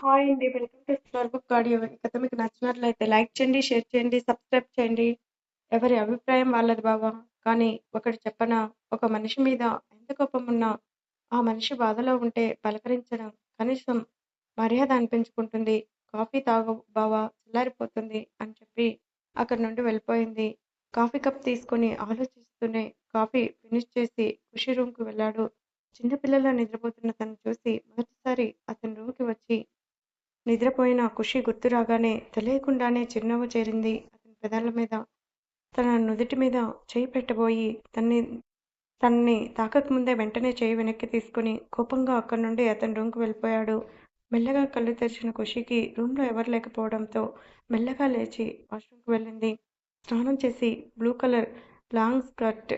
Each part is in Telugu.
హాయ్ అండి. Welcome to star book audio. కథ మీకు నచ్చినట్లయితే లైక్ చేయండి, షేర్ చేయండి, సబ్స్క్రైబ్ చేయండి. ఎవరి అభిప్రాయం వాళ్ళది బాబా కానీ ఒకటి చెప్పన ఒక మనిషి మీద ఎంత కోపమున్నా, ఆ మనిషి బాధలో ఉంటే పలకరించడం, కనీసం మర్యాద అనిపించుకుంటుంది. కాఫీ తాగు బావా చల్లారిపోతుంది అని చెప్పి అక్కడి నుండి వెళ్ళిపోయింది. కాఫీ కప్ తీసుకొని ఆలోచిస్తూనే కాఫీ ఫినిష్ చేసి ఖుషి రూమ్‌కి వెళ్ళాడు. చిన్నపిల్లల నిద్రపోతున్న తను చూసి మొదటిసారి అతని రూమ్‌కి వచ్చి నిద్రపోయిన ఖుషి గుర్తు రాగానే తెలియకుండానే చిరునవ్వు చేరింది అతని పెదాల మీద. తన నుదుటి మీద చేయి పెట్టబోయి తన్ని తనని తాకకముందే వెంటనే చేయి వెనక్కి తీసుకుని కోపంగా అక్కడి నుండి అతని రూమ్‌కి వెళ్ళిపోయాడు. మెల్లగా కళ్ళు తెరిచిన ఖుషికి రూమ్‌లో ఎవరూ లేకపోవడంతో మెల్లగా లేచి వాష్‌రూమ్‌కి వెళ్ళింది. స్నానం చేసి blue colour long skirt,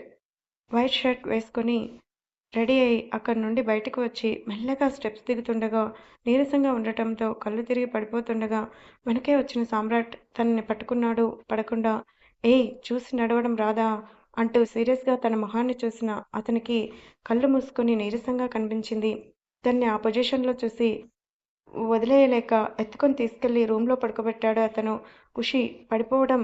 white shirt వేసుకొని రెడీ అయి అక్కడి నుండి బయటకు వచ్చి మెల్లగా స్టెప్స్ దిగుతుండగా నీరసంగా ఉండటంతో కళ్ళు తిరిగి పడిపోతుండగా వెనకే వచ్చిన సామ్రాట్ తనని పట్టుకున్నాడు పడకుండా. ఏయ్ చూసి నడవడం రాదా? అంటూ సీరియస్‌గా తన మొహాన్ని చూసిన అతనికి కళ్ళు మూసుకొని నీరసంగా కనిపించింది. తన్ని ఆ పొజిషన్‌లో చూసి వదిలేయలేక ఎత్తుకొని తీసుకెళ్ళి రూమ్‌లో పడుకోబెట్టాడు అతను. ఖుషి పడిపోవడం,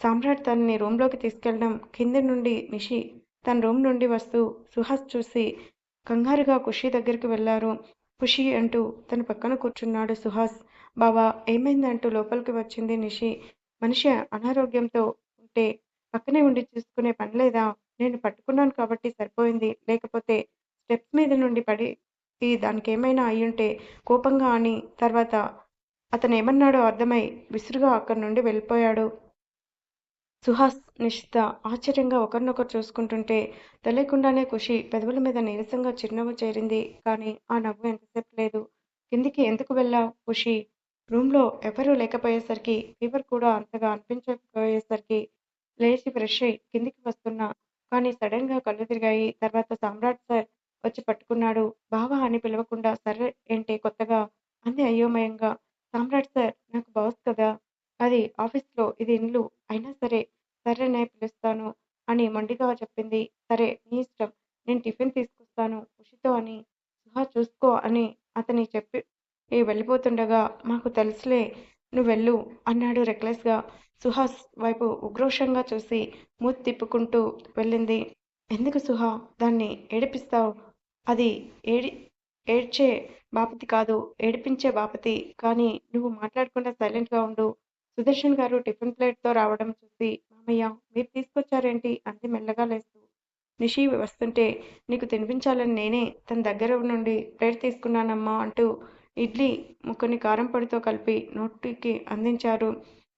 సామ్రాట్ తనని రూమ్‌లోకి తీసుకెళ్ళడం కింది నుండి నిషి తన రూమ్ నుండి వస్తూ సుహాస్ చూసి కంగారుగా ఖుషి దగ్గరికి వెళ్ళారు. ఖుషీ అంటూ తన పక్కన కూర్చున్నాడు సుహాస్. బావా ఏమైంది అంటూ లోపలికి వచ్చింది నిషి. మనిషి అనారోగ్యంతో ఉంటే పక్కనే ఉండి చూసుకునే పని లేదా నేను పట్టుకున్నాను కాబట్టి సరిపోయింది. లేకపోతే స్టెప్స్ మీద నుండి పడి దానికి ఏమైనా అయ్యుంటే కోపంగా అని తర్వాత అతను ఏమన్నాడో అర్థమై విసురుగా అక్కడి నుండి వెళ్ళిపోయాడు. సుహాస్, నిషిత ఆశ్చర్యంగా ఒకరినొకరు చూసుకుంటుంటే తెలియకుండానే ఖుషి పెదవుల మీద నీరసంగా చిరునవ్వు చేరింది. కానీ ఆ నవ్వు ఎంతసేపు లేదు. కిందికి ఎందుకు వెళ్ళావ్ ఖుషి రూమ్‌లో ఎవరూ లేకపోయేసరికి ఫీవర్ కూడా అంతగా అనిపించకపోయేసరికి లేచి ఫ్రెష్ అయి కిందికి వస్తున్నా కానీ సడెన్‌గా కళ్ళు తిరిగాయి. తర్వాత సామ్రాట్ సార్ వచ్చి పట్టుకున్నాడు. బావా అని పిలవకుండా సరే ఏంటి కొత్తగా? అంది అయోమయంగా. సామ్రాట్ సార్ నాకు బాస్ కదా! అది ఆఫీస్లో ఇది ఇల్లు. అయినా సరే సరేనే పిలుస్తాను అని మొండిగా చెప్పింది. సరే నీ ఇష్టం. నేను టిఫిన్ తీసుకొస్తాను ఖుషితో అని సుహా చూసుకో అని అతని చెప్పి వెళ్ళిపోతుండగా మాకు తెలుసులే నువ్వెళ్ళు అన్నాడు రెక్లెస్‌గా. సుహాస్ వైపు ఉక్రోషంగా చూసి మూతి తిప్పుకుంటూ వెళ్ళింది. ఎందుకు సుహా దాన్ని ఏడిపిస్తావ్? అది ఏడి ఏడ్చే బాపతి కాదు. ఏడిపించే బాపతి. కానీ నువ్వు మాట్లాడకుండా సైలెంట్‌గా ఉండు. సుదర్శన్ గారు టిఫిన్ ప్లేట్‌తో రావడం చూసి మామయ్య మీరు తీసుకొచ్చారేంటి? అంది మెల్లగా లేస్తూ. నిషి వస్తుంటే నీకు తినిపించాలని నేనే తన దగ్గర నుండి ప్లేట్ తీసుకున్నానమ్మా అంటూ ఇడ్లీ ముక్కని కారం పొడితో కలిపి నోటికి అందించారు.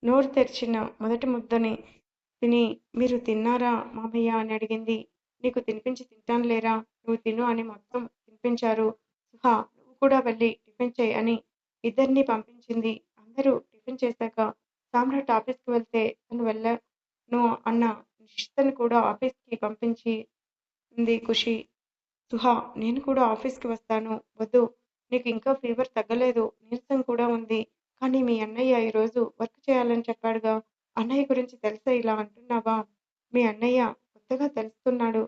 నోరు తెరిచిన మొదటి ముద్దని తిని మీరు తిన్నారా మామయ్య అని అడిగింది. నీకు తినిపించి తింటానులేరా నువ్వు తిను అని మొత్తం తినిపించారు. సుహా నువ్వు కూడా వెళ్ళి టిఫిన్ చేయి అని ఇద్దరినీ పంపించింది. అందరూ టిఫిన్ చేశాక సామ్రాట్ ఆఫీస్‌కి వెళ్తే తను వెళ్ళను అన్న నిషితని కూడా ఆఫీస్‌కి పంపించింది ఖుషి. సుహా నేను కూడా ఆఫీస్‌కి వస్తాను. వద్దు నీకు ఇంకా ఫీవర్ తగ్గలేదు. నీరసం కూడా ఉంది. కానీ మీ అన్నయ్య ఈరోజు వర్క్ చేయాలని చెప్పాడుగా? అన్నయ్య గురించి తెలిసే ఇలా అంటున్నావా? మీ అన్నయ్య కొత్తగా తెలుస్తున్నాడు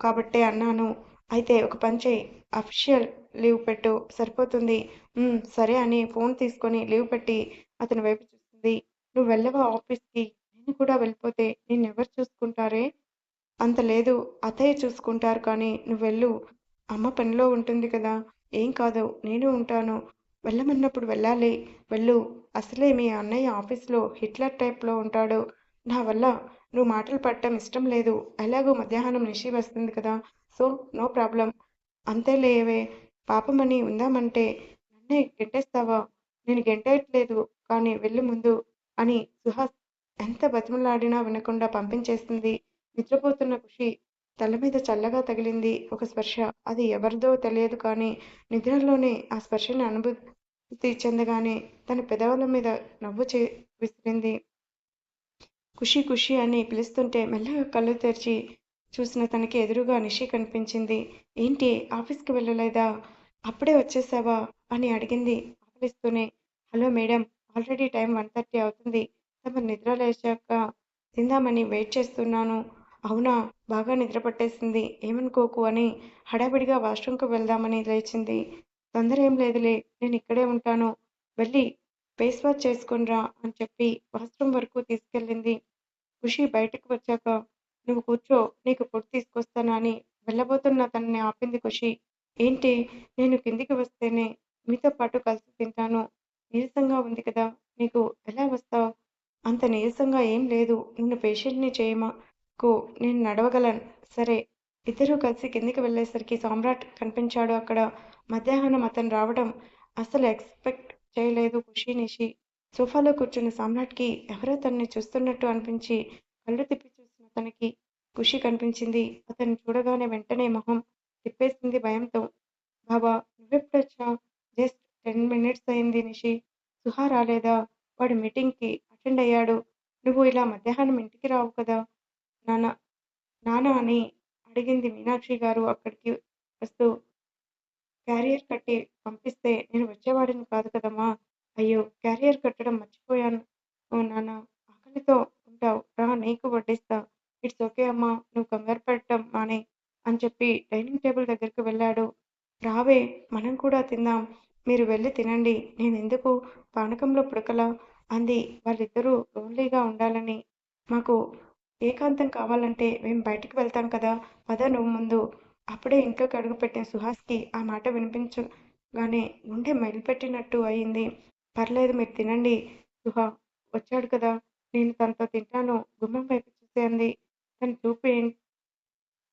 కాబట్టే అన్నాను. అయితే ఒక పని చేయి అఫీషియల్ లీవ్ పెట్టు సరిపోతుంది. సరే అని ఫోన్ తీసుకొని లీవ్ పెట్టి అతని వైపు చూసింది. నువ్వు వెళ్ళవా ఆఫీస్‌కి? నేను కూడా వెళ్ళిపోతే నిన్నెవరు చూసుకుంటారే? అంత లేదు. అత్తయ్య చూసుకుంటారు కానీ నువ్వెళ్ళు. అమ్మ పనిలో ఉంటుంది కదా! ఏం కాదు. నేను ఉంటాను. వెళ్ళమన్నప్పుడు వెళ్ళాలి. వెళ్ళు. అసలే మీ అన్నయ్య ఆఫీస్లో హిట్లర్ టైప్‌లో ఉంటాడు. నా వల్ల నువ్వు మాటలు పడటం ఇష్టం లేదు. ఎలాగూ మధ్యాహ్నం నిషి వస్తుంది కదా! So no problem. అంతేలేవే పాపమని ఉందామంటే నన్నే గెంటేస్తావా? నేను గెంటేయట్లేదు కానీ వెళ్ళి ముందు అని సుహాస్ ఎంత బతిమలాడినా వినకుండా పంపించేస్తుంది నిద్రపోతున్న ఖుషి తల మీద చల్లగా తగిలింది ఒక స్పర్శ. అది ఎవరిదో తెలియదు కానీ నిద్రలోనే ఆ స్పర్శని అనుభూతి చెందగానే తన పెదవుల మీద నవ్వు చే విసిరింది. ఖుషి ఖుషి అని పిలుస్తుంటే మెల్లగా కళ్ళు తెరిచి చూసిన తనకి ఎదురుగా నిషి కనిపించింది. ఏంటి ఆఫీస్‌కి వెళ్ళలేదా? అప్పుడే వచ్చేసావా అని అడిగింది ఆకలిస్తూనే. Hello madam already time one thirty అవుతుంది. తమ నిద్ర లేచాక తిందామని వెయిట్ చేస్తున్నాను. అవునా బాగా నిద్ర పట్టేసింది. ఏమనుకోకు అని హడావిడిగా వాష్‌రూమ్‌కి వెళ్దామని లేచింది. తొందర ఏం లేదులే నేను ఇక్కడే ఉంటాను వెళ్ళి ఫేస్ వాష్ చేసుకునిరా అని చెప్పి వాష్రూమ్ వరకు తీసుకెళ్ళింది ఖుషి బయటకు వచ్చాక నువ్వు కూర్చో నీకు ఫుడ్ తీసుకొస్తాను అని వెళ్ళబోతున్న తనని ఆపింది ఖుషి ఏంటి నేను కిందికి వస్తేనే మీతో పాటు కలిసి ఉంది కదా. నీకు ఎలా వస్తావు? అంత నీరసంగా ఏం లేదు. నిన్ను పేషెంట్ని చేయమాకు నేను నడవగలను. సరే. ఇద్దరూ కలిసి కిందికి వెళ్ళేసరికి సామ్రాట్ కనిపించాడు అక్కడ. మధ్యాహ్నం అతను రావడం అసలు ఎక్స్పెక్ట్ చేయలేదు ఖుషి నిషి. సోఫాలో కూర్చున్న సామ్రాట్కి ఎవరో తనని చూస్తున్నట్టు అనిపించి కళ్ళు తిప్పి చూసిన అతనికి ఖుషి కనిపించింది. అతను చూడగానే వెంటనే మొహం తిప్పేసింది భయంతో. బాబా నువ్వెప్పుడొచ్చా జస్ట్ టెన్ మినిట్స్ అయింది నిషి. సుహా రాలేదా వాడు మీటింగ్కి అటెండ్ అయ్యాడు. నువ్వు ఇలా మధ్యాహ్నం ఇంటికి రావు కదా? నాన్న నాన్న అని అడిగింది మీనాక్షి గారు అక్కడికి వస్తూ. క్యారియర్ కట్టి పంపిస్తే నేను వచ్చేవాడిని కాదు కదమ్మా. అయ్యో క్యారియర్ కట్టడం మర్చిపోయాను. నాన్న ఆకలితో ఉంటావు. రా నీకు వడ్డిస్తా. ఇట్స్ ఓకే అమ్మా నువ్వు కంగారు పెట్టడం మానే అని చెప్పి డైనింగ్ టేబుల్ దగ్గరికి వెళ్ళాడు. రావే మనం కూడా తిందాం. మీరు వెళ్ళి తినండి. నేను ఎందుకు పానకంలో పుడకలా? అంది. వాళ్ళిద్దరూ లోన్లీగా ఉండాలని. మాకు ఏకాంతం కావాలంటే మేము బయటికి వెళ్తాం కదా? పద నువ్వు ముందు. అప్పుడే ఇంట్లోకి అడుగుపెట్టిన సుహాస్కి ఆ మాట వినిపించగానే గుండె మైలుపెట్టినట్టు అయింది. పర్లేదు మీరు తినండి. సుహా వచ్చాడు కదా? నేను తనతో తింటాను. గుమ్మం వైపు చూసే అంది. తన చూపు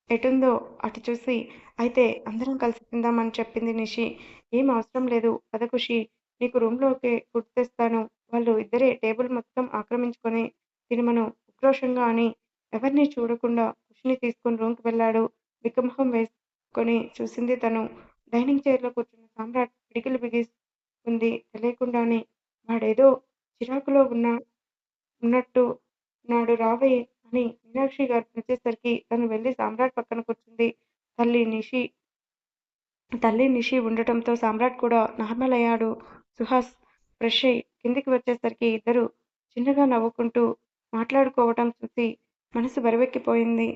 ఎటుందో అటు చూసి అయితే అందరం కలిసి తిందామని చెప్పింది నిషి. ఏం అవసరం లేదు. పద ఖుషి. నీకు రూమ్లోకి గుర్తు తెస్తాను. వాళ్ళు ఇద్దరే టేబుల్ మొత్తం ఆక్రమించుకొని సినిమను ఉక్రోషంగా అని ఎవరిని చూడకుండా ఖుషిని తీసుకుని రూమ్కి వెళ్ళాడు. బిక్కమొహం వేసుకొని చూసింది తను. డైనింగ్ చైర్లో కూర్చున్న సామ్రాట్ పిడికిలు బిగిస్తుంది. తెలియకుండానే వాడేదో చిరాకులో ఉన్న ఉన్నట్టు నాడు రావే అని మీనాక్షి గారు పిలిచేసరికి తను వెళ్ళి సామ్రాట్ పక్కన కూర్చుంది. తల్లి నిషి తల్లి నిషి ఉండటంతో సామ్రాట్ కూడా నార్మల్ అయ్యాడు సుహాస్ ఫ్రెష్ అయి కిందికి వచ్చేసరికి ఇద్దరు చిన్నగా నవ్వుకుంటూ మాట్లాడుకోవటం చూసి మనసు బరువెక్కిపోయింది.